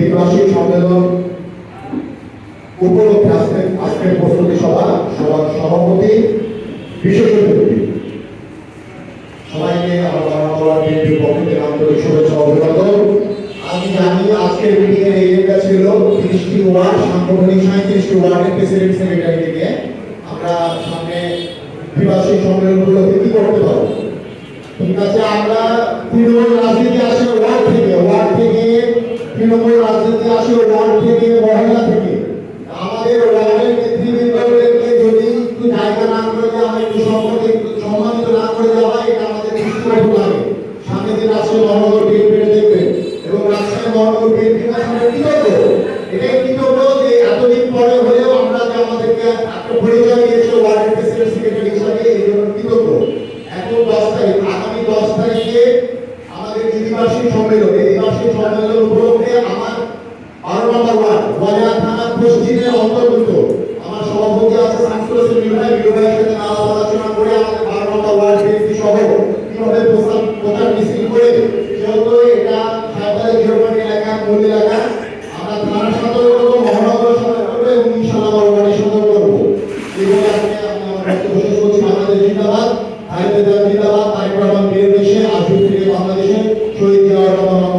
দ্বিবার্ষিক সম্মেলন, উপলক্ষে আজকে, আজকের প্রস্তুতি সভা, সভার সভাপতি বিশেষ সবাইকে আমার বাংলা বিএনপির পক্ষ থেকে আন্তরিক শুভেচ্ছা অভিনন্দন। আমি জানি আজকের মিটিং এর এজেন্ডা ছিল তিরিশটি ওয়ার্ড, সাংগঠনিক সাঁত্রিশটি ওয়ার্ডের প্রেসিডেন্ট সেক্রেটারি থেকে আমরা সামনে দ্বিবার্ষিক সম্মেলন উপলক্ষে কি করতে পারব? ঠিক আছে, আমরা তৃণমূল রাজনীতি আসে ওয়ার্ড আসে ওয়ার্ড থেকে, মহিলা থেকে, আমাদের ওয়ার্ডের নেতৃবৃন্দদেরকে যদি একটু জায়গা না করে দেওয়া হয়, একটু সম্মানিত একটু সম্মানিত না করে দেওয়া হয়, এটা আমাদের দৃষ্টিকোণ লাগে সামনে দিন আসলে মহানগর বিএনপির দেখবেন এবং রাজশাহী মহানগর বিএনপির কাছে আমরা কৃতজ্ঞ। এটাই কৃতজ্ঞ যে এতদিন পরে হলেও আমরা যে আমাদেরকে একটা পরিচয় দিয়েছে, ওয়ার্ডের প্রেসিডেন্ট, সেক্রেটারি হিসাবে, এই জন্য কৃতজ্ঞ। এখন দশ তারিখ, আগামী দশ তারিখে আমাদের দ্বিবার্ষিক সম্মেলন, এই দ্বিবার্ষিক সম্মেলন জোগাড়ের সাথে আলাপ আলোচনা করে এটা সাঁওতালি এলাকা মূল এলাকা আমরা থানার করব মহানগর সাথে করব এবং ইনশাল্লাহ বড়বাড়ির করব এইভাবে আজকে আমি আমার বক্তব্য শেষ করছি বাংলাদেশ জিন্দাবাদ ভাইদের শহীদ জিয়াউর রহমান